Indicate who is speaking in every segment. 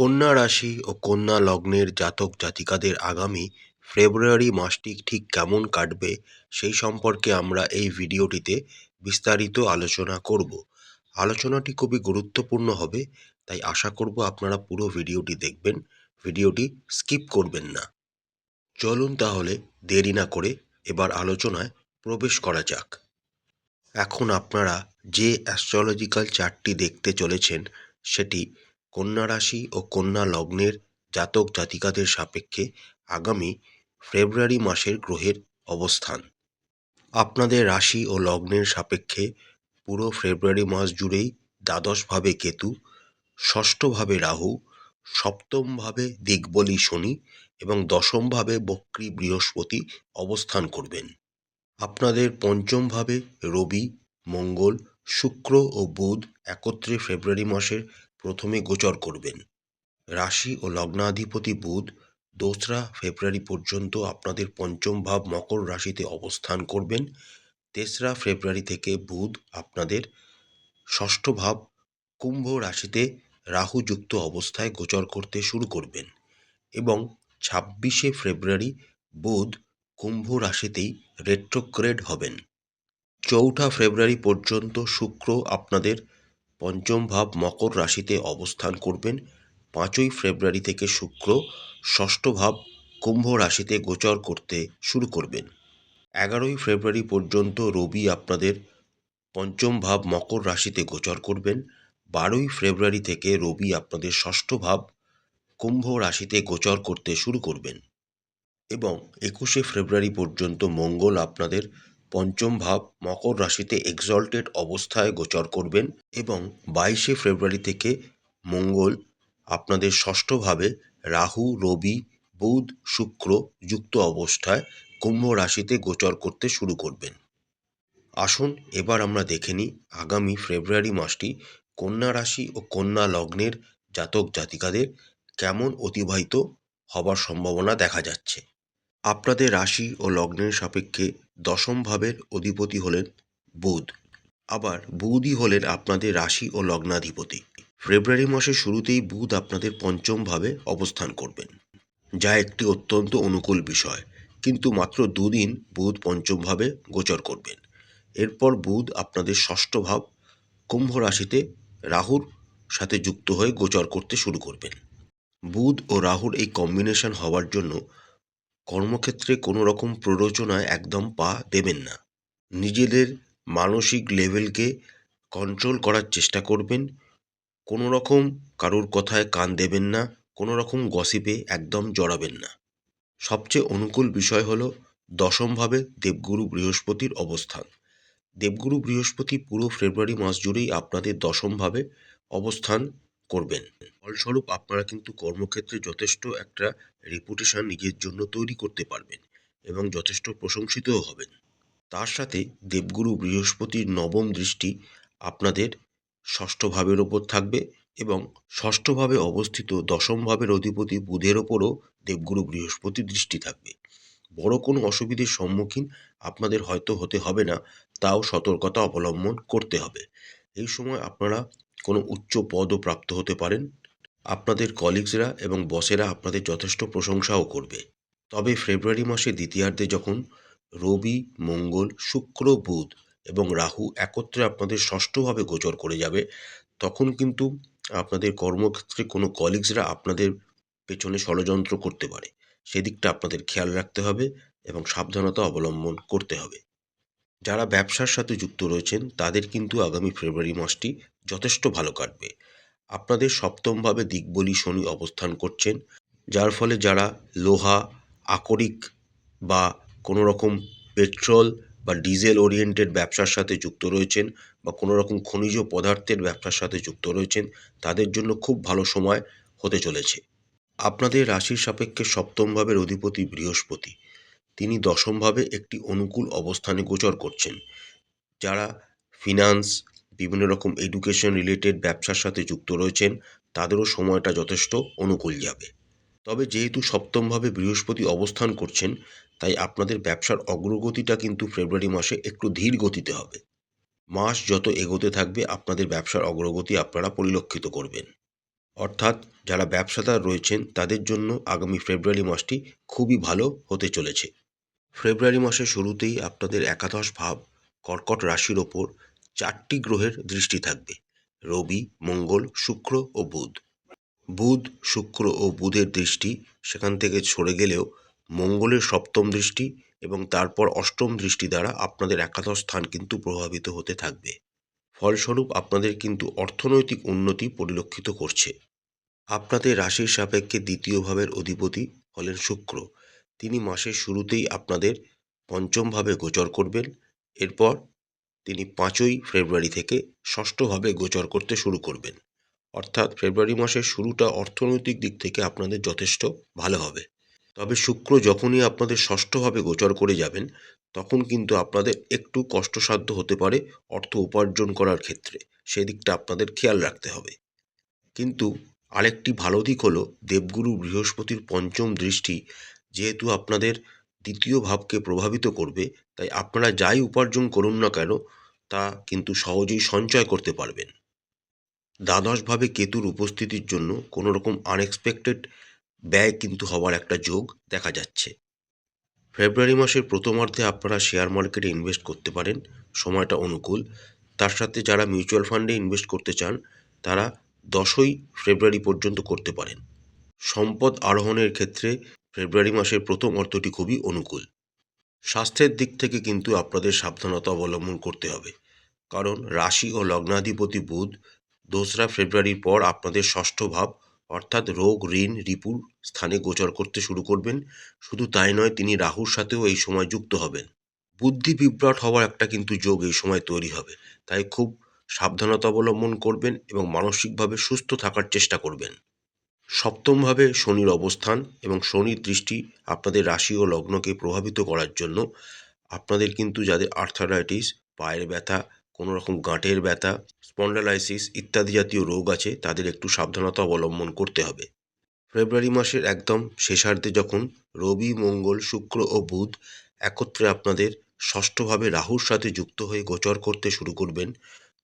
Speaker 1: কন্যা রাশি ও কন্যা লগ্নের জাতক জাতিকাদের আগামী ফেব্রুয়ারি মাসটি ঠিক কেমন কাটবে সেই সম্পর্কে আমরা এই ভিডিওটিতে বিস্তারিত আলোচনা করব। আলোচনাটি খুবই গুরুত্বপূর্ণ হবে, তাই আশা করব আপনারা পুরো ভিডিওটি দেখবেন, ভিডিওটি স্কিপ করবেন না। চলুন তাহলে দেরি না করে এবার আলোচনায় প্রবেশ করা যাক। এখন আপনারা যে অ্যাস্ট্রোলজিক্যাল চার্টটি দেখতে চলেছেন, সেটি কন্যা রাশি ও কন্যা লগ্নের জাতক জাতিকাদের সাপেক্ষে আগামী ফেব্রুয়ারি মাসের গ্রহের অবস্থান। আপনাদের রাশি ও লগ্নের সাপেক্ষে পুরো ফেব্রুয়ারি মাস জুড়েই দ্বাদশভাবে কেতু, ষষ্ঠভাবে রাহু, সপ্তমভাবে দিগ্বলী শনি এবং দশমভাবে বক্রী বৃহস্পতি অবস্থান করবেন। আপনাদের পঞ্চমভাবে রবি, মঙ্গল, শুক্র ও বুধ একত্রে ফেব্রুয়ারি মাসের প্রথমে গোচর করবেন। রাশি ও লগ্নাধিপতি বুধ দোসরা ফেব্রুয়ারি পর্যন্ত আপনাদের পঞ্চম ভাব মকর রাশিতে অবস্থান করবেন। তেসরা ফেব্রুয়ারি থেকে বুধ আপনাদের ষষ্ঠ ভাব কুম্ভ রাশিতে রাহুযুক্ত অবস্থায় গোচর করতে শুরু করবেন এবং ছাব্বিশে ফেব্রুয়ারি বুধ কুম্ভ রাশিতেই রেট্রোগ্রেড হবেন। চৌঠা ফেব্রুয়ারি পর্যন্ত শুক্র আপনাদের পঞ্চম ভাব মকর রাশিতে অবস্থান করবেন। পাঁচই ফেব্রুয়ারি থেকে শুক্র, ষষ্ঠ ভাব কুম্ভ রাশিতে গোচর করতে শুরু করবেন। এগারোই ফেব্রুয়ারি পর্যন্ত রবি আপনাদের পঞ্চম ভাব মকর রাশিতে গোচর করবেন। বারোই ফেব্রুয়ারি থেকে রবি আপনাদের ষষ্ঠ ভাব কুম্ভ রাশিতে গোচর করতে শুরু করবেন। এবং একুশে ফেব্রুয়ারি পর্যন্ত মঙ্গল আপনাদের পঞ্চম ভাব মকর রাশিতে এক্সল্টেড অবস্থায় গোচর করবেন এবং বাইশে ফেব্রুয়ারি থেকে মঙ্গল, আপনাদের ষষ্ঠভাবে রাহু, রবি, বুধ, শুক্র যুক্ত অবস্থায় কুম্ভ রাশিতে গোচর করতে শুরু করবেন। আসুন এবার আমরা দেখে নিই আগামী ফেব্রুয়ারি মাসটি কন্যা রাশি ও কন্যা লগ্নের জাতক জাতিকাদের কেমন অতিবাহিত হবার সম্ভাবনা দেখা যাচ্ছে। আপনাদের রাশি ও লগ্নের সাপেক্ষে দশম ভাবের অধিপতি হলেন বুধ। আবার বুধই হলেন আপনাদের রাশি ও লগ্নাধিপতি। ফেব্রুয়ারি মাসের শুরুতেই বুধ আপনাদের পঞ্চম ভাবে অবস্থান করবেন, যা একটি অত্যন্ত অনুকূল বিষয়। কিন্তু মাত্র দুদিন বুধ পঞ্চম ভাবে গোচর করবেন। এরপর বুধ আপনাদের ষষ্ঠ ভাব কুম্ভ রাশিতে রাহুর সাথে যুক্ত হয়ে গোচর করতে শুরু করবেন। বুধ ও রাহুর এই কম্বিনেশন হওয়ার জন্য কর্মক্ষেত্রে কোনো রকম প্ররোচনায় একদম পা দেবেন না। নিজেদের মানসিক লেভেলকে কন্ট্রোল করার চেষ্টা করবেন। কোনো রকম কারোর কথায় কান দেবেন না, কোনো রকম গসিপে একদম জড়াবেন না। সবচেয়ে অনুকূল বিষয় হলো দশমভাবে দেবগুরু বৃহস্পতির অবস্থান। দেবগুরু বৃহস্পতি পুরো ফেব্রুয়ারি মাস জুড়েই আপনাদের দশমভাবে অবস্থান করবেন। ফলস্বরূপ আপনারা কিন্তু কর্মক্ষেত্রে যথেষ্ট একটা রেপুটেশন নিজের জন্য তৈরি করতে পারবেন এবং যথেষ্ট প্রশংসিতও হবেন। তার সাথে দেবগুরু বৃহস্পতির নবম দৃষ্টি আপনাদের ষষ্ঠ ভাবের ওপর থাকবে এবং ষষ্ঠভাবে অবস্থিত দশম ভাবের অধিপতি বুধের ওপরও দেবগুরু বৃহস্পতি দৃষ্টি থাকবে। বড় কোনো অসুবিধের সম্মুখীন আপনাদের হয়তো হতে হবে না, তাও সতর্কতা অবলম্বন করতে হবে। এই সময় আপনারা কোনো উচ্চ পদও প্রাপ্ত হতে পারেন। আপনাদের কলিগসরা এবং বসেরা আপনাদের যথেষ্ট প্রশংসাও করবে। তবে ফেব্রুয়ারি মাসে দ্বিতীয়ার্ধে যখন রবি, মঙ্গল, শুক্র, বুধ এবং রাহু একত্রে আপনাদের ষষ্ঠভাবে গোচর করে যাবে, তখন কিন্তু আপনাদের কর্মক্ষেত্রে কোনো কলিগসরা আপনাদের পেছনে ষড়যন্ত্র করতে পারে। সেদিকটা আপনাদের খেয়াল রাখতে হবে এবং সাবধানতা অবলম্বন করতে হবে। যারা ব্যবসার সাথে যুক্ত রয়েছেন, তাদের কিন্তু আগামী ফেব্রুয়ারি মাসটি যথেষ্ট ভালো কাটবে। আপনাদের সপ্তমভাবে দিকবলি শনি অবস্থান করছেন, যার ফলে যারা লোহা, আকরিক বা কোনো রকম পেট্রোল বা ডিজেল ওরিয়েন্টেড ব্যবসার সাথে যুক্ত রয়েছেন বা কোনো রকম খনিজ পদার্থের ব্যবসার সাথে যুক্ত রয়েছেন, তাদের জন্য খুব ভালো সময় হতে চলেছে। আপনাদের রাশির সাপেক্ষে সপ্তম ভাবের অধিপতি বৃহস্পতি। তিনি দশমভাবে একটি অনুকূল অবস্থানে গোচর করছেন, যারা ফিনান্স, বিভিন্ন রকম এডুকেশন রিলেটেড ব্যবসার সাথে যুক্ত রয়েছেন, তাদেরও সময়টা যথেষ্ট অনুকূল যাবে। তবে যেহেতু সপ্তমভাবে বৃহস্পতি অবস্থান করছেন, তাই আপনাদের ব্যবসার অগ্রগতিটা কিন্তু ফেব্রুয়ারি মাসে একটু ধীর গতিতে হবে। মাস যত এগোতে থাকবে, আপনাদের ব্যবসার অগ্রগতি আপনারা পরিলক্ষিত করবেন। অর্থাৎ যারা ব্যবসাদার রয়েছেন, তাদের জন্য আগামী ফেব্রুয়ারি মাসটি খুবই ভালো হতে চলেছে। ফেব্রুয়ারি মাসের শুরুতেই আপনাদের একাদশ ভাব কর্কট রাশির ওপর চারটি গ্রহের দৃষ্টি থাকবে। রবি, মঙ্গল, শুক্র ও বুধ। বুধ, শুক্র ও বুধের দৃষ্টি সেখান থেকে সরে গেলেও মঙ্গলের সপ্তম দৃষ্টি এবং তারপর অষ্টম দৃষ্টি দ্বারা আপনাদের একাদশ স্থান কিন্তু প্রভাবিত হতে থাকবে। ফলস্বরূপ আপনাদের কিন্তু অর্থনৈতিক উন্নতি পরিলক্ষিত করছে। আপনাদের রাশির সাপেক্ষে দ্বিতীয় ভাবের অধিপতি হলেন শুক্র। তিনি মাসের শুরুতেই আপনাদের পঞ্চমভাবে গোচর করবেন। এরপর তিনি পাঁচই ফেব্রুয়ারি থেকে ষষ্ঠভাবে গোচর করতে শুরু করবেন। অর্থাৎ ফেব্রুয়ারি মাসের শুরুটা অর্থনৈতিক দিক থেকে আপনাদের যথেষ্ট ভালো হবে। তবে শুক্র যখনই আপনাদের ষষ্ঠভাবে গোচর করে যাবেন, তখন কিন্তু আপনাদের একটু কষ্টসাধ্য হতে পারে অর্থ উপার্জন করার ক্ষেত্রে। সেদিকটা আপনাদের খেয়াল রাখতে হবে। কিন্তু আরেকটি ভালো দিক হলো, দেবগুরু বৃহস্পতির পঞ্চম দৃষ্টি যেহেতু আপনাদের দ্বিতীয় ভাবকে প্রভাবিত করবে, তাই আপনারা যাই উপার্জন করুন না কেন, তা কিন্তু সহজেই সঞ্চয় করতে পারবেন। দ্বাদশভাবে কেতুর উপস্থিতির জন্য কোনো রকম আনএক্সপেক্টেড ব্যয় কিন্তু হওয়ার একটা যোগ দেখা যাচ্ছে। ফেব্রুয়ারি মাসের প্রথমার্ধে আপনারা শেয়ার মার্কেটে ইনভেস্ট করতে পারেন, সময়টা অনুকূল। তার সাথে যারা মিউচুয়াল ফান্ডে ইনভেস্ট করতে চান, তারা দশই ফেব্রুয়ারি পর্যন্ত করতে পারেন। সম্পদ আরোহণের ক্ষেত্রে ফেব্রুয়ারি মাসের প্রথম অর্থটি খুবই অনুকূল। স্বাস্থ্যের দিক থেকে কিন্তু আপনাদের সাবধানতা অবলম্বন করতে হবে। কারণ রাশি ও লগ্নাধিপতি বুধ দোসরা ফেব্রুয়ারির পর আপনাদের ষষ্ঠ ভাব, অর্থাৎ রোগ, ঋণ, রিপুর স্থানে গোচর করতে শুরু করবেন। শুধু তাই নয়, তিনি রাহুর সাথেও এই সময় যুক্ত হবেন। বুদ্ধি বিভ্রাট হওয়ার একটা কিন্তু যোগ এই সময় তৈরি হবে। তাই খুব সাবধানতা অবলম্বন করবেন এবং মানসিকভাবে সুস্থ থাকার চেষ্টা করবেন। সপ্তমভাবে শনির অবস্থান এবং শনির দৃষ্টি আপনাদের রাশি ও লগ্নকে প্রভাবিত করার জন্য। আপনাদের কিন্তু যাদের আর্থারাইটিস পায়ের ব্যথা কোনো রকম গাঁটের ব্যথা স্পন্ডালাইসিস ইত্যাদি জাতীয় রোগ আছে, তাদের একটু সাবধানতা অবলম্বন করতে হবে। ফেব্রুয়ারি মাসের একদম শেষার্ধে যখন রবি, মঙ্গল, শুক্র ও বুধ একত্রে আপনাদের ষষ্ঠভাবে রাহুর সাথে যুক্ত হয়ে গোচর করতে শুরু করবেন,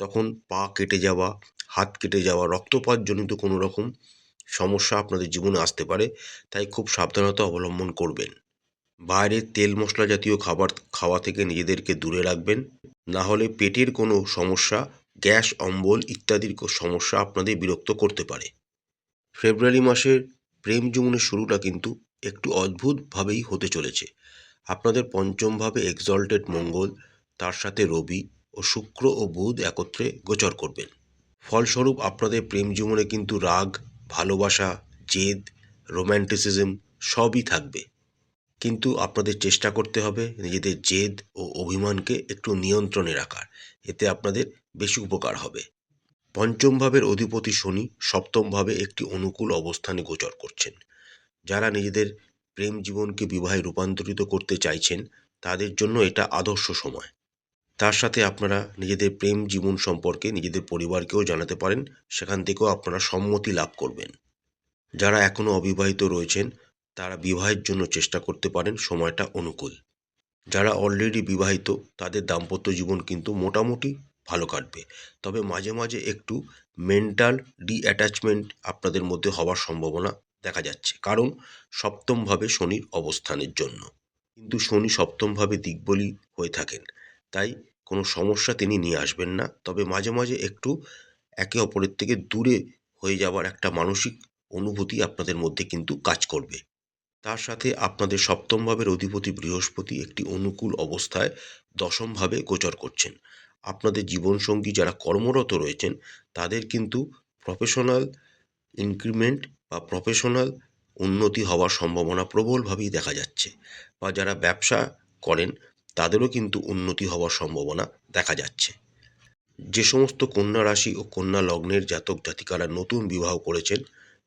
Speaker 1: তখন পা কেটে যাওয়া, হাত কেটে যাওয়া রক্তপাতজনিত কোনো রকম সমস্যা আপনাদের জীবনে আসতে পারে, তাই খুব সাবধানতা অবলম্বন করবেন। বাইরের তেল মশলা জাতীয় খাবার খাওয়া থেকে নিজেদেরকে দূরে রাখবেন না হলে পেটের কোনো সমস্যা, গ্যাস, অম্বল ইত্যাদির সমস্যা আপনাদের বিরক্ত করতে পারে। ফেব্রুয়ারি মাসের প্রেম জীবনের শুরুটা কিন্তু একটু অদ্ভুতভাবেই হতে চলেছে। আপনাদের পঞ্চমভাবে এক্সল্টেড মঙ্গল, তার সাথে রবি ও শুক্র ও বুধ একত্রে গোচর করবেন। ফলস্বরূপ আপনাদের প্রেম জীবনে কিন্তু রাগ ভালোবাসা, জেদ রোম্যান্টিসিজম সবই থাকবে। কিন্তু আপনাদের চেষ্টা করতে হবে নিজেদের জেদ ও অভিমানকে একটু নিয়ন্ত্রণে রাখার। এতে আপনাদের বেশি উপকার হবে। পঞ্চম ভাবের অধিপতি শনি সপ্তম ভাবে একটি অনুকূল অবস্থানে গোচর করছেন। যারা নিজেদের প্রেম জীবনকে বিবাহে রূপান্তরিত করতে চাইছেন, তাদের জন্য এটা আদর্শ সময়। তার সাথে আপনারা নিজেদের প্রেম জীবন সম্পর্কে নিজেদের পরিবারকেও জানাতে পারেন, সেখান থেকেও আপনারা সম্মতি লাভ করবেন। যারা এখনও অবিবাহিত রয়েছেন, তারা বিবাহের জন্য চেষ্টা করতে পারেন, সময়টা অনুকূল। যারা অলরেডি বিবাহিত, তাদের দাম্পত্য জীবন কিন্তু মোটামুটি ভালো কাটবে। তবে মাঝে মাঝে একটু মেন্টাল ডিঅ্যাটাচমেন্ট আপনাদের মধ্যে হওয়ার সম্ভাবনা দেখা যাচ্ছে। কারণ সপ্তমভাবে শনির অবস্থানের জন্য। কিন্তু শনি সপ্তমভাবে দিকবলি হয়ে থাকেন। তাই কোনো সমস্যা তিনি নিয়ে আসবেন না। তবে মাঝে মাঝে একটু একে অপরের থেকে দূরে হয়ে যাওয়ার একটা মানসিক অনুভূতি আপনাদের মধ্যে কিন্তু কাজ করবে। তার সাথে আপনাদের সপ্তম ভাবের অধিপতি বৃহস্পতি একটি অনুকূল অবস্থায় দশমভাবে গোচর করছেন। আপনাদের জীবনসঙ্গী যারা কর্মরত রয়েছেন, তাদের কিন্তু প্রফেশনাল ইনক্রিমেন্ট বা প্রফেশনাল উন্নতি হওয়ার সম্ভাবনা প্রবলভাবেই দেখা যাচ্ছে। বা যারা ব্যবসা করেন তাদেরও কিন্তু উন্নতি হওয়ার সম্ভাবনা দেখা যাচ্ছে। যে সমস্ত কন্যা রাশি ও কন্যা লগ্নের জাতক জাতিকারা নতুন বিবাহ করেছেন,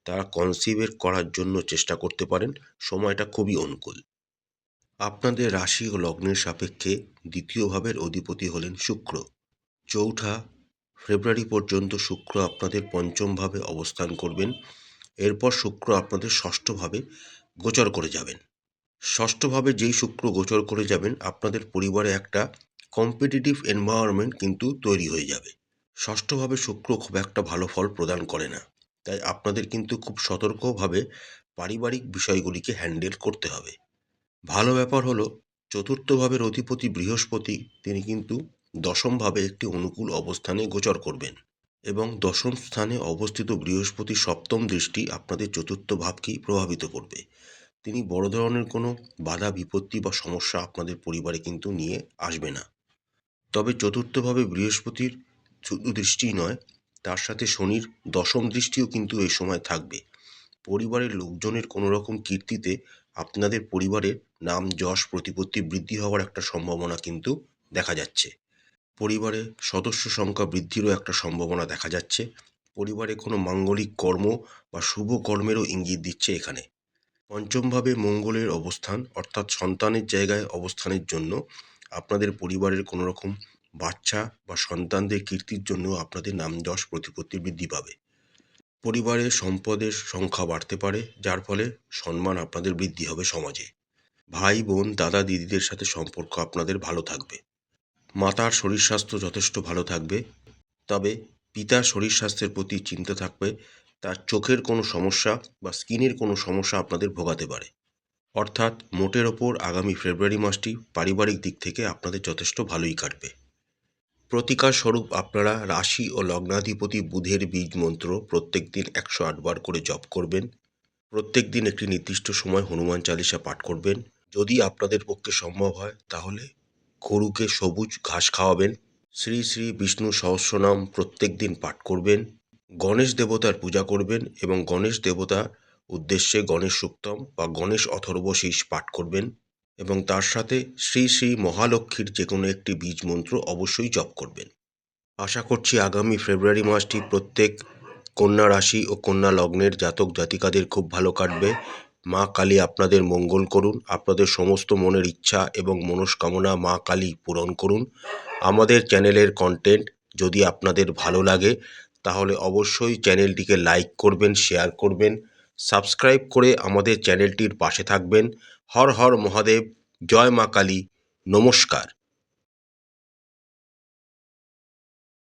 Speaker 1: তারা কনসিভের করার জন্য চেষ্টা করতে পারেন, সময়টা খুবই অনুকূল। আপনাদের রাশি ও লগ্নের সাপেক্ষে দ্বিতীয় ভাবের অধিপতি হলেন শুক্র। চৌঠা, ফেব্রুয়ারি পর্যন্ত শুক্র আপনাদের পঞ্চমভাবে অবস্থান করবেন। এরপর শুক্র আপনাদের ষষ্ঠভাবে গোচর করে যাবেন। ষষ্ঠভাবে যেই শুক্র গোচর করে যাবেন, আপনাদের পরিবারে একটা কম্পিটিটিভ এনভায়রনমেন্ট কিন্তু তৈরি হয়ে যাবে। ষষ্ঠভাবে শুক্র খুব একটা ভালো ফল প্রদান করে না। তাই আপনাদের কিন্তু খুব সতর্কভাবে পারিবারিক বিষয়গুলিকে হ্যান্ডেল করতে হবে। ভালো ব্যাপার হলো, চতুর্থভাবের অধিপতি বৃহস্পতি, তিনি কিন্তু দশমভাবে একটি অনুকূল অবস্থানে গোচর করবেন এবং দশম স্থানে অবস্থিত বৃহস্পতি সপ্তম দৃষ্টি আপনাদের চতুর্থ ভাবকেই প্রভাবিত করবে। তিনি বড় ধরনের কোনো বাধা, বিপত্তি বা সমস্যা আপনাদের পরিবারে কিন্তু নিয়ে আসবে না। তবে চতুর্থভাবে বৃহস্পতির শুধু দৃষ্টিই নয়, তার সাথে শনির দশম দৃষ্টিও কিন্তু এই সময় থাকবে। পরিবারের লোকজনের কোনো রকম কীর্তিতে আপনাদের পরিবারের নাম, যশ, প্রতিপত্তি বৃদ্ধি হওয়ার একটা সম্ভাবনা কিন্তু দেখা যাচ্ছে। পরিবারে সদস্য সংখ্যা বৃদ্ধিরও একটা সম্ভাবনা দেখা যাচ্ছে। পরিবারে কোনো মাঙ্গলিক কর্ম বা শুভ কর্মেরও ইঙ্গিত দিচ্ছে এখানে। পঞ্চমভাবে মঙ্গলের অবস্থান, অর্থাৎ সন্তানের জায়গায় অবস্থানের জন্য আপনাদের পরিবারের কোনো রকম বাচ্চা বা সন্তানদের কীর্তির জন্য আপনাদের নাম যশ প্রতিপত্তি বৃদ্ধি পাবে। পরিবারের সম্পদের সংখ্যা বাড়তে পারে, যার ফলে সম্মান আপনাদের বৃদ্ধি হবে সমাজে। ভাই, বোন, দাদা, দিদিদের সাথে সম্পর্ক আপনাদের ভালো থাকবে। মাতার শরীর স্বাস্থ্য যথেষ্ট ভালো থাকবে। তবে পিতার শরীর স্বাস্থ্যের প্রতি চিন্তা থাকবে তার চোখের কোনো সমস্যা বা স্কিনের কোনো সমস্যা আপনাদের ভোগাতে পারে। অর্থাৎ মোটের ওপর আগামী ফেব্রুয়ারি মাসটি পারিবারিক দিক থেকে আপনাদের যথেষ্ট ভালোই কাটবে। প্রতিকার স্বরূপ আপনারা রাশি ও লগ্নাধিপতি বুধের বীজ মন্ত্র প্রত্যেক দিন একশো আটবার করে জপ করবেন। প্রত্যেক দিন একটি নির্দিষ্ট সময় হনুমান চালিসা পাঠ করবেন। যদি আপনাদের পক্ষে সম্ভব হয়, তাহলে গরুকে সবুজ ঘাস খাওয়াবেন। শ্রী শ্রী বিষ্ণু সহস্রনাম প্রত্যেক দিন পাঠ করবেন। গণেশ দেবতার পূজা করবেন এবং গণেশ দেবতা উদ্দেশ্যে গণেশ সুক্তম বা গণেশ অথর্ব শীষ পাঠ করবেন এবং তার সাথে শ্রী শ্রী মহালক্ষ্মীর যে কোনো একটি বীজ মন্ত্র অবশ্যই জপ করবেন। আশা করছি আগামী ফেব্রুয়ারি মাসটি প্রত্যেক কন্যা রাশি ও কন্যা লগ্নের জাতক জাতিকাদের খুব ভালো কাটবে। মা কালী আপনাদের মঙ্গল করুন, আপনাদের সমস্ত মনের ইচ্ছা এবং মনস্কামনা মা কালী পূরণ করুন। আমাদের চ্যানেলের কন্টেন্ট যদি আপনাদের ভালো লাগে তাহলে অবশ্যই চ্যানেলটিকে লাইক করবেন, শেয়ার করবেন, সাবস্ক্রাইব করে আমাদের চ্যানেলটির পাশে থাকবেন। হর হর মহাদেব, জয় মা কালী, নমস্কার।